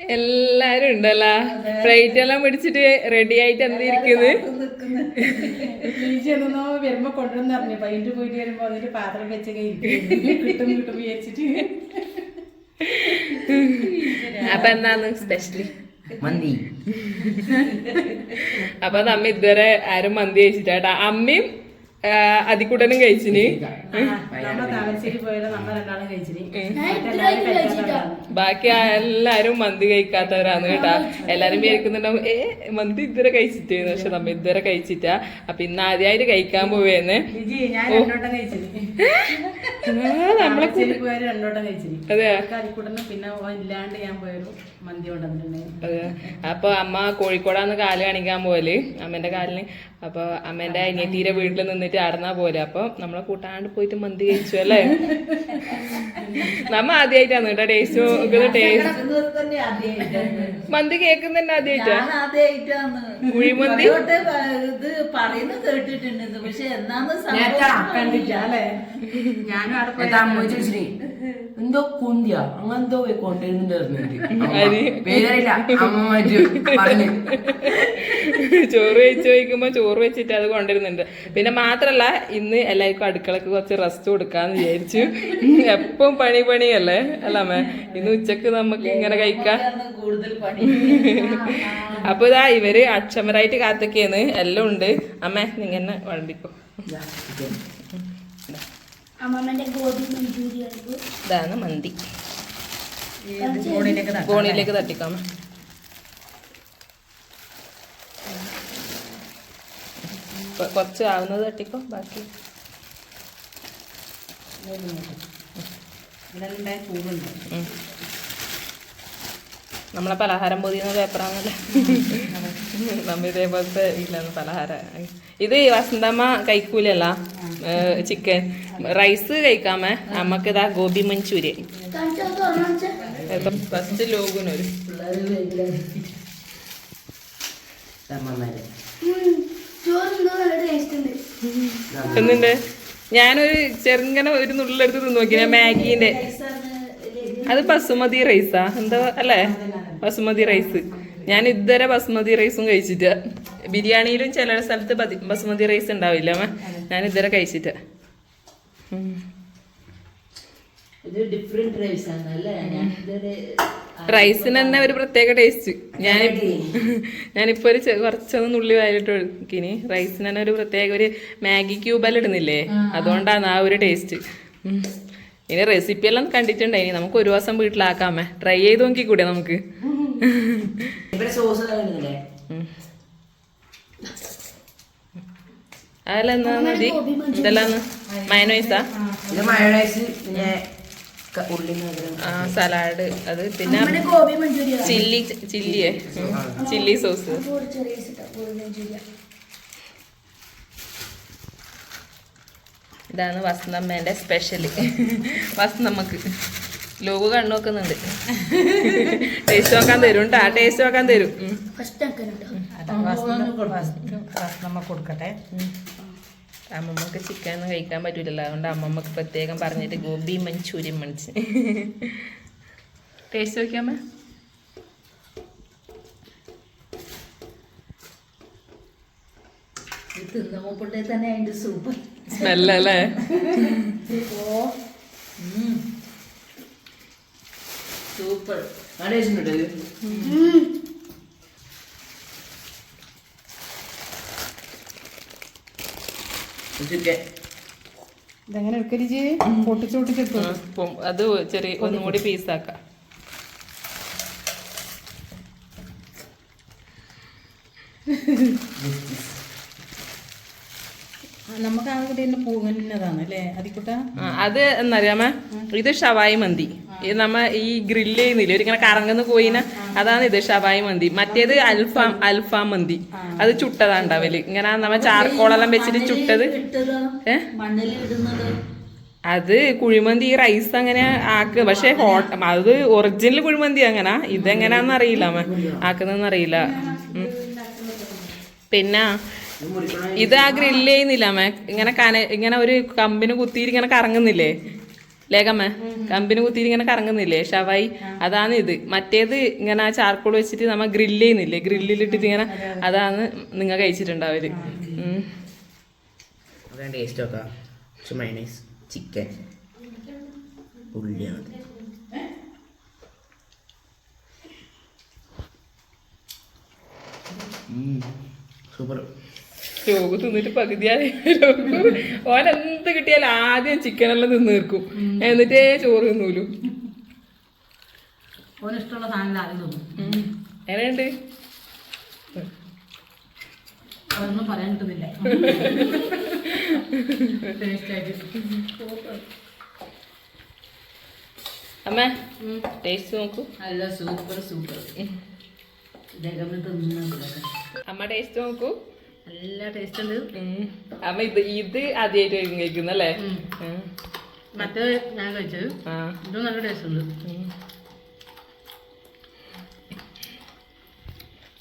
എല്ലാരും ഉണ്ടല്ലോ. പ്ലേറ്റ് എല്ലാം പിടിച്ചിട്ട് റെഡി ആയിട്ട് എന്തിരിക്കുന്നത് വരുമ്പോ കൊണ്ടുവന്ന് പറഞ്ഞു പൈന്റ് പോയിട്ട് വരുമ്പോ അതിന്റെ പാത്രം വെച്ചൊക്കെ ഇരിക്കുന്നു. കിട്ടും കിട്ടും വിചാരിച്ചിട്ട്. അപ്പൊ എന്താന്ന് സ്പെഷ്യലി മന്തി. അപ്പൊ നമ്മ ഇതുവരെ ആരും മന്തി കഴിച്ചിട്ടാട്ടാ അമ്മയും അതിക്കുട്ടനും കഴിച്ചിന്. ബാക്കി എല്ലാരും മന്തി കഴിക്കാത്തവരാണ് കേട്ടാ. എല്ലാരും വിചാരിക്കുന്നുണ്ടാവും ഏ മന്തി ഇതുവരെ കഴിച്ചിട്ട് പക്ഷെ നമ്മ ഇതുവരെ കഴിച്ചിട്ടാ. അപ്പൊ ഇന്ന് ആദ്യമായിട്ട് കഴിക്കാൻ പോവേന്ന്. കഴിച്ചിന്. അതെ പിന്നെ ഇല്ലാണ്ട് ഞാൻ പോയൊരു മന്തി കൊണ്ടുവന്നിട്ടുണ്ടായിരുന്നു അതെ അപ്പൊ അമ്മ കോഴിക്കോടാന്ന് കാൽ കാണിക്കാൻ പോലെ അമ്മേന്റെ കാലിന്. അപ്പൊ അമ്മേന്റെ അനിയത്തീരെ വീട്ടിൽ നിന്നിട്ട് ആടുന്ന പോലെ അപ്പൊ നമ്മളെ കൂട്ടാണ്ട് പോയിട്ട് മന്തി കഴിച്ചു അല്ലേ? നമ്മ ആദ്യമായിട്ടാണ് കേട്ടോ ടേസ്റ്റ് നോക്കുന്നത് ടേസ്റ്റ്. തന്നെ ആദ്യമായിട്ടാണ് മന്തി കേൾക്കുന്ന ആദ്യമായിട്ടാ ഞാൻ ആദ്യമായിട്ടാണ് കുഴിമന്തി? ഇത് പറയുന്നത് കേട്ടിട്ടുണ്ട്. പക്ഷെ എന്നാന്ന് എന്തോ കുന്തിയ. പേരറിയില്ല അമ്മ മറ്റു പറഞ്ഞു. ചോറ് വെച്ച് വയ്ക്കുമ്പോ ചോറ് വെച്ചിട്ട് അത് കൊണ്ടുവരുന്നുണ്ട്. പിന്നെ മാത്രല്ല ഇന്ന് എല്ലാവർക്കും അടുക്കളക്ക് കുറച്ച് റെസ്റ്റ് കൊടുക്കാന്ന് വിചാരിച്ചു. എപ്പം പണി പണിയല്ലേ? അല്ല മേ ഇന്ന് ഉച്ചയ്ക്ക് നമുക്ക് ഇങ്ങനെ കഴിക്കാം. അപ്പൊ ഇതാ ഇവർ അക്ഷമരായിട്ട് കാത്തൊക്കെയാണ്. എല്ലാം ഉണ്ട്. അമ്മ നിങ്ങനെ വിളമ്പിക്കോ. ഇതാണ് മന്തി. ഫോണിലേക്ക് ഫോണിലേക്ക് തട്ടിക്കാം അമ്മേ. കൊ- കുറച്ച് ആവുന്നത് തട്ടിക്കോ ബാക്കി. നമ്മളെ പലഹാരം പൊതിയുന്ന പേപ്പറാണല്ലേ? നമ്മ ഇതേപോലത്തെ ഇല്ലാന്ന് പലഹാര. ഇത് വസന്തമ്മ കഴിക്കൂലല്ല ചിക്കൻ റൈസ് കഴിക്കാമേ. നമ്മക്ക് ഇതാ ഗോബി മഞ്ചൂരിയൻ ഫസ്റ്റ് ലോഗിനൊരു ചോറ് ഞാനൊരു ചെറുങ്ങനെ ഒരു നുള്ളെടുത്ത് തിന്നു നോക്കി. ഞാൻ മാഗീന്റെ അത് ബസുമതി റൈസാ. എന്താ അല്ലേ? ബസുമതി റൈസ്. ഞാൻ ഇതുവരെ ബസുമതി റൈസും കഴിച്ചിട്ട് ബിരിയാണിയിലും ചില സ്ഥലത്ത് ബസുമതി റൈസ് ഉണ്ടാവില്ല. ഞാൻ ഇതുവരെ കഴിച്ചിട്ട്. ഇത് ഡിഫറെന്റ് റൈസ് ആണ് അല്ലേ? ഞാൻ ഇതൊരു റൈസിന് തന്നെ ഒരു പ്രത്യേക ടേസ്റ്റ് ഞാൻ ഞാനിപ്പോ ഒരു കുറച്ചൊന്ന് നുള്ളി വായിലിട്ട് ഒഴുക്കിനി റൈസിന് തന്നെ ഒരു പ്രത്യേക ഒരു മാഗി ക്യൂബെല്ലാം ഇടുന്നില്ലേ? അതുകൊണ്ടാണ് ആ ഒരു ടേസ്റ്റ് ഇനി റെസിപ്പി എല്ലാം കണ്ടിട്ടുണ്ടായി നമുക്ക് ഒരു ദിവസം വീട്ടിലാക്കാമേ. ട്രൈ ചെയ്ത് നോക്കി കൂടെ നമുക്ക് അതെല്ലാം എന്നാ മതി? ഇതെല്ലാം മയനോയ്സാ മയോണൈസ് സലാഡ്. അത് പിന്നെ ചില്ലി ചില്ലിയെ. Chilli sauce. ഇതാണ് വസന്തമ്മേന്റെ സ്പെഷ്യൽ വസന്തമ്മക്ക്. ലോക കണ്ണു നോക്കുന്നുണ്ട് ടേസ്റ്റ് നോക്കാൻ തരും ആ ടേസ്റ്റ് നോക്കാൻ തരും. കൊടുക്കട്ടെ. അമ്മമ്മക്ക് ചിക്കൻ ഒന്നും കഴിക്കാൻ പറ്റൂലല്ലോ. അതുകൊണ്ട് അമ്മമ്മക്ക് പ്രത്യേകം പറഞ്ഞിട്ട് ഗോബി മഞ്ചൂരി മണിച്ച് ടേസ്റ്റ് നോക്കിയാമ്മ ഇത് തിന്നുമ്പോഴേ തന്നെ അതിന്റെ സൂപ്പ് സ്മെല്ലല്ലേ? സൂപ്പർ ഇത് ഇതെങ്ങനെ എടുക്കലിജി പൊട്ടിച്ച് പൊട്ടിച്ചെടുത്തു അത് ചെറിയ ഒന്നും കൂടി പീസാക്കാം. നമുക്ക് അത് എന്നറിയാമേ? ഇത് ഷവായി മന്തി. ഇത് നമ്മ ഈ ഗ്രില്ല് ചെയ്യുന്നില്ല? ഒരിക്കലും കറങ്ങുന്ന കോയിന? അതാണ് ഇത് ഷവായി മന്തി. മറ്റേത് അൽഫാം അൽഫാം മന്തി. അത് ചുട്ടതാ ഉണ്ടാവൽ. ഇങ്ങനെ നമ്മ ചാർക്കോളെല്ലാം വെച്ചിട്ട് ചുട്ടത്. അത് കുഴിമന്തി റൈസ് അങ്ങനെ ആക്ക്. പക്ഷെ ഹോട്ട അത് ഒറിജിനൽ കുഴിമന്തി അങ്ങനെ. ഇതെങ്ങനാന്ന് അറിയില്ല അമ്മ ആക്കുന്നതെന്ന് അറിയില്ല പിന്നെ ഇത് ആ ഗ്രില്ല് ചെയ്യുന്നില്ല മേ ഇങ്ങനെ കന ഇങ്ങനെ ഒരു കമ്പിന് കുത്തിയിട്ട് ഇങ്ങനെ കറങ്ങുന്നില്ലേ? ലേഖമ്മ കമ്പിന് കുത്തിയിട്ട് ഇങ്ങനെ കറങ്ങുന്നില്ലേ? ഷവായി. അതാണ് ഇത്. മറ്റേത് ഇങ്ങനെ ആ ചാർക്കോൾ വെച്ചിട്ട് നമ്മ ഗ്രില്ല് ചെയ്യുന്നില്ലേ? ഗ്രില്ലിലിട്ടിട്ട് ഇങ്ങനെ അതാണ് നിങ്ങൾ. അതാണ് ടേസ്റ്റ് മൈനസ് ചിക്കൻ സൂപ്പർ രോഗു തിന്നിട്ട് പകുതിയായി രോഗു ഓൻ എന്ത് കിട്ടിയാലും ആദ്യം ചിക്കനെല്ലാം തിന്ന് തീർക്കും. എന്നിട്ടേ ചോറ് തിന്നൂലു. എങ്ങനെയുണ്ട്? അതൊന്നും പറയാൻ കിട്ടുന്നില്ല. അമ്മ ടേസ്റ്റ് നോക്കൂ. നല്ല സൂപ്പർ സൂപ്പർ അമ്മ ടേസ്റ്റ് നോക്കൂ. നല്ല ടേസ്റ്റ് ഉണ്ട്. അമ്മ ഇത് ഇത് ആദ്യമായിട്ട് കഴിക്കുന്നല്ലേ. മറ്റേ ഞാൻ കഴിച്ചത്. ഇതും നല്ല ടേസ്റ്റ് ഉണ്ട്.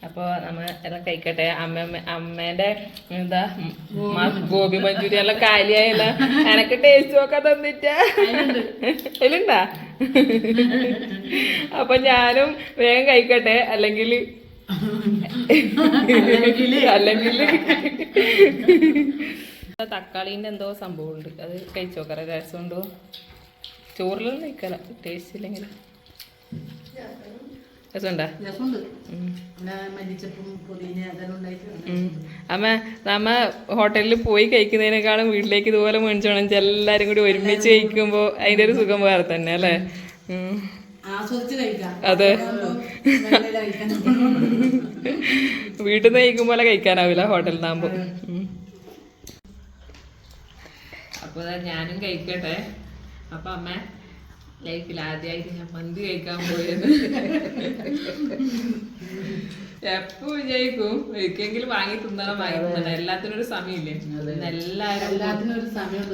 അപ്പോൾ അപ്പൊ നമ്മ എല്ലാം കഴിക്കട്ടെ. അമ്മ അമ്മേന്റെ എന്താ ഗോപി മഞ്ചൂരി എല്ലാം കാലിയായല്ല. എനക്ക് ടേസ്റ്റ് നോക്കാൻ തന്നിട്ട. അതിലുണ്ടാ? അപ്പൊ ഞാനും വേഗം കഴിക്കട്ടെ. അല്ലെങ്കിൽ അല്ലെങ്കിൽ തക്കാളീന്റെ എന്തോ സംഭവമുണ്ട്. അത് കഴിച്ചു? നോക്കാറ രസമുണ്ടോ ചോറിലൊന്നും കഴിക്കല. ടേസ്റ്റ് ഇല്ലെങ്കിൽ രസമുണ്ടാ. അമ്മ നമ്മ ഹോട്ടലിൽ പോയി കഴിക്കുന്നതിനേക്കാളും വീട്ടിലേക്ക് ഇതുപോലെ മേടിച്ചോണം. എല്ലാരും കൂടി ഒരുമിച്ച് കഴിക്കുമ്പോ അതിന്റെ ഒരു സുഖം വേറെ തന്നെ അല്ലേ? ആസ്വദിച്ച് കഴിക്കാം. അതെ. വീട്ടിൽ നിന്ന് കഴിക്കും പോലെ കഴിക്കാനാവില്ല ഹോട്ടലിൽ നിന്നാകുമ്പോ അപ്പൊ ഞാനും കഴിക്കട്ടെ. അപ്പൊ അമ്മ ലൈഫിൽ ആദ്യമായിട്ട് ഞാൻ മന്തി കഴിക്കാൻ പോയത്. എപ്പോ വിജയിക്കും ഒരിക്കെങ്കിലും വാങ്ങി തിന്നണം വാങ്ങി തിന്നണം. എല്ലാത്തിനും ഒരു സമയമില്ലേ? എല്ലാരും എല്ലാത്തിനും ഒരു സമയമുണ്ട്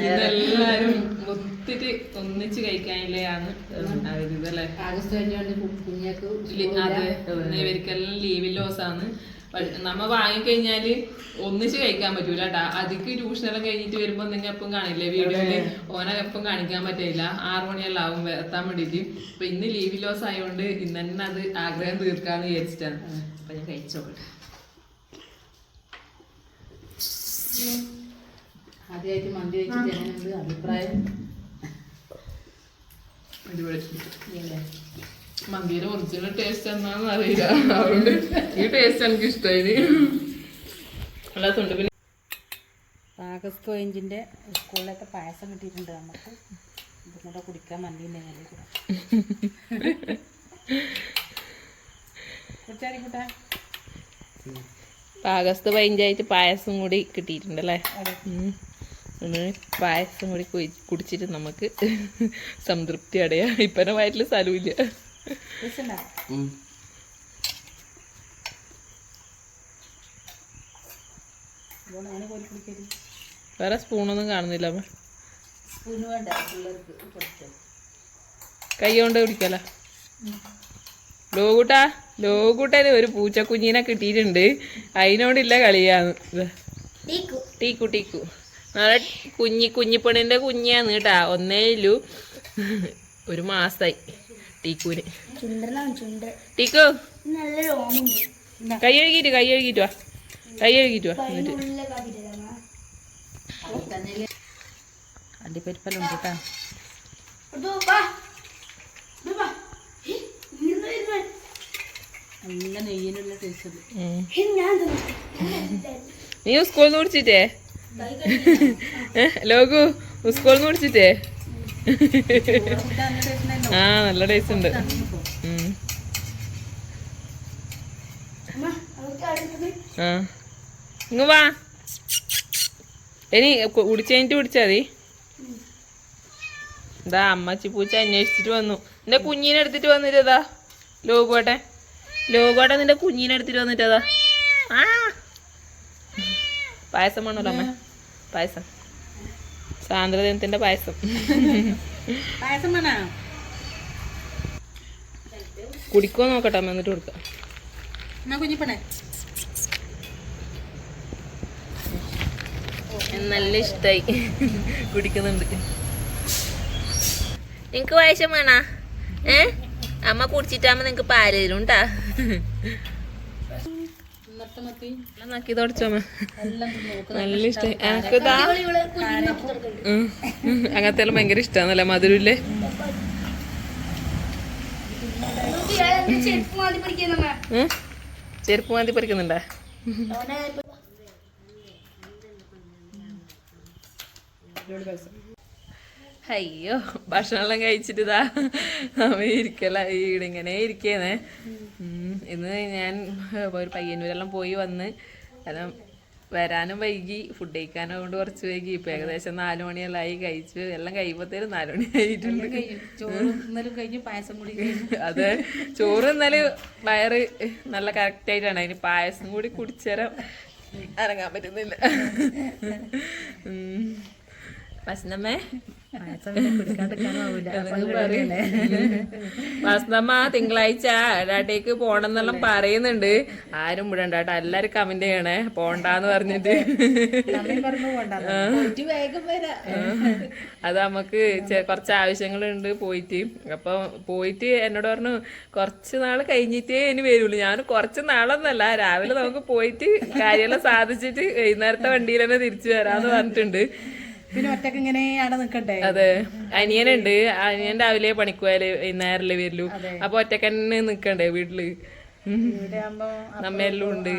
ഇന്നെല്ലാരും ഒത്തിരി ഒന്നിച്ച് കഴിക്കാനില്ലേയാണ് ഉണ്ടായത് ഇതല്ലേ ആഗസ്റ്റ് കഴിഞ്ഞോണ്ട് കുഞ്ഞാക്ക് അതെ. ഇവർക്കെല്ലാം ലീവിൽ ലോസാണ് നമ്മ വാങ്ങിക്കഴിഞ്ഞാൽ ഒന്നിച്ച് കഴിക്കാൻ പറ്റൂല കേട്ടാ അതിക്ക് ട്യൂഷനെല്ലാം കഴിഞ്ഞിട്ട് വരുമ്പോ നിങ്ങൾ എപ്പം കാണില്ലേ വീഡിയോയിൽ ഓനെ എപ്പം കാണിക്കാൻ പറ്റില്ല ആറു മണിയെല്ലാം ആവും എത്താൻ വേണ്ടിട്ട്. അപ്പൊ ഇന്ന് ലീവ് ലോസ് ആയതുകൊണ്ട് ഇന്ന് തന്നെ അത് ആഗ്രഹം തീർക്കാന്ന് വിചാരിച്ചിട്ടാണ്. അപ്പൊ ഞാൻ കഴിച്ചോട്ടെ ആദ്യമായിട്ട് മന്തി വെച്ചിട്ട് എങ്ങനെയുണ്ട് അഭിപ്രായം. അടിപൊളി? മന്തിയുടെ ഒറിജിനൽ ടേസ്റ്റ് എന്നാന്ന് അറിയില്ല. അതുകൊണ്ട് ഈ ടേസ്റ്റ് എനിക്ക് ഇഷ്ടമായി അല്ലാത്തുണ്ട് തുണ്ട് പിന്നെ ആഗസ്റ്റ് പതിനഞ്ചിന്റെ സ്കൂളിലൊക്കെ പായസം കിട്ടിയിട്ടുണ്ട് നമുക്ക്. ഇതും കൂടെ കുടിക്കാൻ മന്തിന്റെ കുടിച്ചാരിക്കൂട്ടാ ആഗസ്റ്റ് പതിനഞ്ചായിട്ട് പായസം കൂടി കിട്ടിയിട്ടുണ്ട് അല്ലേ? പായസം കൂടി കുടിച്ചിട്ട് നമുക്ക് സംതൃപ്തി അടയാ. ഇപ്പനെ വയറ്റിൽ സ്ഥലമില്ല വേറെ സ്പൂണൊന്നും കാണുന്നില്ല കൈ കൊണ്ട് കുടിക്കല ലോകൂട്ടാ ലോകൂട്ടന് ഒരു പൂച്ചക്കുഞ്ഞിനെ കിട്ടിയിട്ടുണ്ട്. അതിനോടില്ല കളിയാന്ന്. ദാ. ടീക്കു. ടീക്കു ടീക്കു. നാളെ കുഞ്ഞി കുഞ്ഞിപ്പണിന്റെ കുഞ്ഞാന്ന് കേട്ടാ. ഒന്നേ ഇല്ലു ഒരു മാസായി. ടീക്കുവിന് ടീക്കു. കൈ കഴുകിയിട്ട് കൈ കഴുകിയിട്ട് വാ. കൈ കഴുകിയിട്ട് വാ എന്നിട്ട്. തിന്നു. നീ സ്കൂളിൽ നിന്ന് കുടിച്ചിട്ടേ ലോകു സ്കൂളിൽ നിന്ന് കുടിച്ചിട്ടേ ആ നല്ല ടേസ്റ്റ് ഉണ്ട്. ആ. ഇങ്ങ് വാ. ഇനി കുടിച്ചു കഴിഞ്ഞിട്ട് മതി. ഇതാ അമ്മച്ചി പൂച്ച അന്വേഷിച്ചിട്ട് വന്നു. നിന്റെ കുഞ്ഞിനെ എടുത്തിട്ട് വന്നിട്ടതാ ലോകോട്ടെ. ലോകോട്ടെ നിന്റെ കുഞ്ഞിനെ എടുത്തിട്ട് വന്നിട്ടതാ ആ. പായസം വേണമല്ലോ അമ്മ. പായസം. സാന്ദ്രദിനത്തിന്റെ പായസം. പായസം വേണോ? കുടിക്കോ നോക്കട്ടെ അമ്മ എന്നിട്ട് കൊടുക്കാം. നല്ല ഇഷ്ടായി. കുടിക്കുന്നുണ്ട്. നിങ്ങക്ക് വയസ്സം വേണ? ഏ? അമ്മ കുടിച്ചിട്ടാകുമ്പോ നിങ്ങക്ക് പാൽ തരും കേട്ടാ നക്കി. തുടച്ചോമ്മ നല്ല ഇഷ്ടായി. എനിക്കിതാ. അങ്ങനത്തെ ഭയങ്കര ഇഷ്ടമാണല്ലേ മധുരല്ലേ നമുക്ക് ഇയാളെന്ത് ചെരുപ്പ് മാന്തി പറിക്കുന്നുണ്ടാ അയ്യോ ഭക്ഷണമെല്ലാം കഴിച്ചിട്ട് ഇതാ അവ ഇരിക്കല ഇവിടെ ഇങ്ങനെ ഇരിക്കേന്നേ. ഉം. ഇന്ന് ഞാൻ ഒരു പയ്യന്നൂരെല്ലാം പോയി വന്ന് എല്ലാം വരാനും വൈകി ഫുഡ് കഴിക്കാനും കൊണ്ട് കുറച്ച് വൈകി. ഇപ്പൊ ഏകദേശം നാലു ആയി. കഴിച്ചു എല്ലാം കഴിയുമ്പോഴത്തേനും നാലു മണി ആയിട്ടുണ്ട്. ചോറ് ഇന്നലും കഴിഞ്ഞ് പായസം കൂടി കഴിഞ്ഞു. അതെ. ചോറ് ഇന്നലെ വയറ് നല്ല കറക്റ്റ് ആയിട്ടാണ്. അതിന് പായസം കൂടി കുടിച്ചേരം ഇറങ്ങാൻ പറ്റുന്നില്ല. ഉം. വസന്തമ്മ തിങ്കളാഴ്ച ഡാട്ടേക്ക് പോണെന്നെല്ലാം പറയുന്നുണ്ട്. ആരും കേട്ടോ. എല്ലാരും കമന്റ് ചെയ്യണേ. പോണ്ടാന്ന് പറഞ്ഞിട്ട്. അത് നമുക്ക് കുറച്ച് ആവശ്യങ്ങളുണ്ട് പോയിട്ട്. അപ്പൊ പോയിട്ട് എന്നോട് പറഞ്ഞു കുറച്ച് നാൾ കഴിഞ്ഞിട്ടേ ഇനി വരുള്ളൂ. ഞാൻ കുറച്ച് നാളൊന്നല്ല. രാവിലെ നമുക്ക് പോയിട്ട് കാര്യമെല്ലാം സാധിച്ചിട്ട് വൈകുന്നേരത്തെ വണ്ടിയിൽ തന്നെ തിരിച്ചു വരാന്ന് പറഞ്ഞിട്ടുണ്ട്. പിന്നെ ഒറ്റയ്ക്ക് ഇങ്ങനെ അവിടെ നിക്കണ്ടേ? അതെ. അനിയനുണ്ട്. അനിയൻ രാവിലെ പണിക്ക് പോയാൽ വൈകുന്നേരല്ലേ വരലു അപ്പൊ ഒറ്റയ്ക്ക് തന്നെ നിക്കണ്ടേ വീട്ടിൽ? നമ്മയെല്ലാം ഉണ്ട്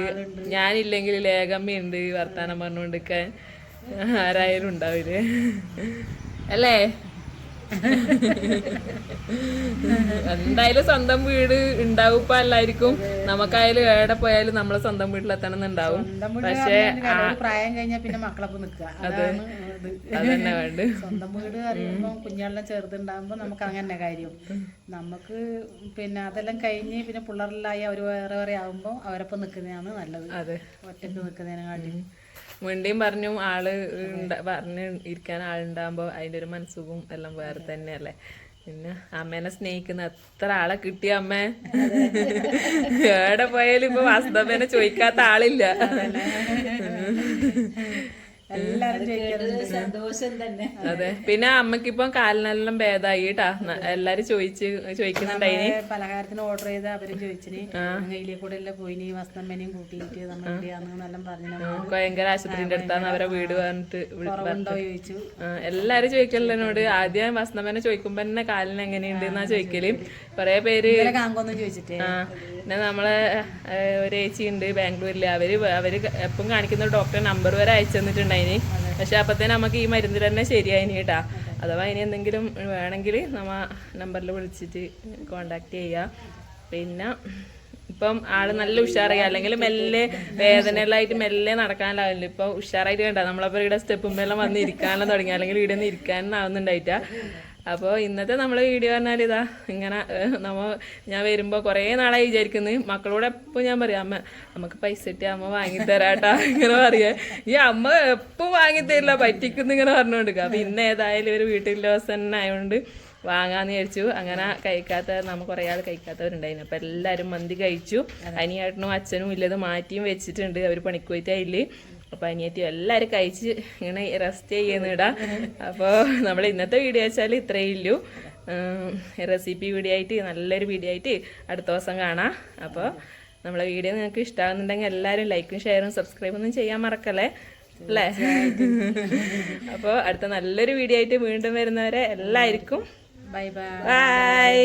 ഞാനില്ലെങ്കിൽ ലേഖമ്മയുണ്ട് വർത്താനം പറഞ്ഞുകൊണ്ടിരിക്കാൻ. ആരായാലും ഉണ്ടാവില്ലേ? അല്ലേ? എന്തായാലും സ്വന്തം വീട് ഉണ്ടാവും ഇപ്പൊ നമുക്കായാലും എവിടെ പോയാലും നമ്മളെ സ്വന്തം വീട്ടിലെത്തണം വീട് പക്ഷേ പ്രായം കഴിഞ്ഞാൽ പിന്നെ മക്കളൊപ്പം നിക്കുക അതാണ് തന്നെ അതന്നെ വേണ്ട സ്വന്തം വീട് അറിയുമ്പോൾ കുഞ്ഞുങ്ങളെല്ലാം ചെറുതുണ്ടാകുമ്പോൾ നമുക്ക് അങ്ങനെ കാര്യം. നമുക്ക് പിന്നെ അതെല്ലാം കഴിഞ്ഞ് പിന്നെ പിള്ളേരെല്ലാം ആയി അവർ വേറെ വേറെ ആകുമ്പോൾ അവരൊപ്പം നിൽക്കുന്നതാണ് നല്ലത്. അതെ. ഒറ്റയ്ക്ക് നിൽക്കുന്നതിനെക്കാട്ടി മുണ്ടിയും പറഞ്ഞു ആൾ പറഞ്ഞു ഇരിക്കാൻ ആളുണ്ടാകുമ്പോ അതിന്റെ ഒരു മനസ്സുഖവും എല്ലാം വേറെ തന്നെയല്ലേ. പിന്നെ അമ്മേനെ സ്നേഹിക്കുന്ന എത്ര ആളെ കിട്ടിയ അമ്മ? എവിടെ പോയാലും ഇപ്പൊ വാസുദമ്മേനെ ചോദിക്കാത്ത ആളില്ല. ചോദിക്കാറുണ്ട്. സന്തോഷം തന്നെ. അതെ. പിന്നെ അമ്മക്കിപ്പോ കാലിനെല്ലാം ഭേദമായി കേട്ടാ എല്ലാരും ചോദിച്ച് ചോദിക്കുന്നുണ്ടായിന് പലഹാരത്തിന് ഓർഡർ ചെയ്ത് അവരും ചോദിച്ചിന്. കയ്യിലെ കൂടെ എല്ലാം പോയിനി. കൂട്ടിയിട്ട് നമ്മൾ പറഞ്ഞു നമ്മൾ ഭയങ്കര ആശുപത്രിന്റെ അടുത്താണ് അവരെ വീട് പറഞ്ഞിട്ട് ചോദിച്ചു. എല്ലാരും ചോദിക്കല്ലോ എന്നോട്. ആദ്യം വസ്തമ്മേനെ ചോദിക്കുമ്പോ തന്നെ കാലിന് എങ്ങനെയുണ്ട് എന്നാ ചോദിക്കൽ. കൊറേ പേര് ചോദിച്ചിട്ടേ. ആ പിന്നെ നമ്മളെ ഒരു ഏച്ചി ഉണ്ട് ബാംഗ്ലൂരിൽ. അവർ അവർ എപ്പം കാണിക്കുന്ന ഡോക്ടറെ നമ്പർ വരെ അയച്ചു തന്നിട്ടുണ്ടായിനി പക്ഷെ അപ്പത്തേനും നമുക്ക് ഈ മരുന്നിൽ തന്നെ ശരിയായി കേട്ടാ. അഥവാ ഇനി എന്തെങ്കിലും വേണമെങ്കിൽ നമ്മ നമ്പറിൽ വിളിച്ചിട്ട് കോണ്ടാക്ട് ചെയ്യാം. പിന്നെ ഇപ്പം ആൾ നല്ല ഉഷാറായി. അല്ലെങ്കിൽ മെല്ലെ വേദനകളായിട്ട് മെല്ലെ നടക്കാനാവില്ല ഇപ്പൊ ഉഷാറായിട്ട് കണ്ട. നമ്മളപ്പോ ഇവിടെ സ്റ്റെപ്പും എല്ലാം വന്ന് ഇരിക്കാനെല്ലാം തുടങ്ങി. അല്ലെങ്കിൽ ഇവിടെ നിന്ന് ഇരിക്കാനാവുന്നുണ്ടായിട്ടാ അപ്പോൾ ഇന്നത്തെ നമ്മളെ വീഡിയോ പറഞ്ഞാൽ ഇതാ ഇങ്ങനെ നമ്മൾ നമ്മ ഞാൻ വരുമ്പോൾ കുറേ നാളായി വിചാരിക്കുന്നത് മക്കളോട് എപ്പോൾ ഞാൻ പറയാം അമ്മ നമുക്ക് പൈസ ഇട്ടി അമ്മ വാങ്ങിത്തരാട്ടാ ഇങ്ങനെ പറയാ. ഈ അമ്മ എപ്പോൾ വാങ്ങിത്തരില്ല പറ്റിക്കുന്നു ഇങ്ങനെ പറഞ്ഞുകൊണ്ടിരിക്കുക അപ്പം ഇന്ന് ഏതായാലും ഒരു വീട്ടിൽ ദിവസം തന്നെ ആയതുകൊണ്ട് വാങ്ങാന്ന് വിചാരിച്ചു. അങ്ങനെ കഴിക്കാത്ത നമ്മ കുറേ ആൾ കഴിക്കാത്തവരുണ്ടായിരുന്നു. അപ്പം എല്ലാവരും മന്തി കഴിച്ചു. അനിയേട്ടനും അച്ഛനും ഇല്ലത് മാറ്റിയും വെച്ചിട്ടുണ്ട്. അവർ പണിക്ക് പോയിട്ട് അതിൽ അപ്പോൾ അനിയത്തിയും എല്ലാവരും കഴിച്ച് ഇങ്ങനെ റെസ്റ്റ് ചെയ്യുന്നിടാ. അപ്പോൾ നമ്മൾ ഇന്നത്തെ വീഡിയോ വെച്ചാൽ ഇത്രയേ ഉള്ളൂ. റെസിപ്പി വീഡിയോ ആയിട്ട് നല്ലൊരു വീഡിയോ ആയിട്ട് അടുത്ത ദിവസം കാണാം. അപ്പോൾ നമ്മളെ വീഡിയോ നിങ്ങൾക്ക് ഇഷ്ടമാകുന്നുണ്ടെങ്കിൽ എല്ലാവരും ലൈക്കും ഷെയറും സബ്സ്ക്രൈബും ഒന്നും ചെയ്യാൻ മറക്കല്ലേ? അല്ലേ? അപ്പോൾ അടുത്ത നല്ലൊരു വീഡിയോ ആയിട്ട് വീണ്ടും വരുന്നവരെ എല്ലാവർക്കും ബൈ ബൈ ബൈ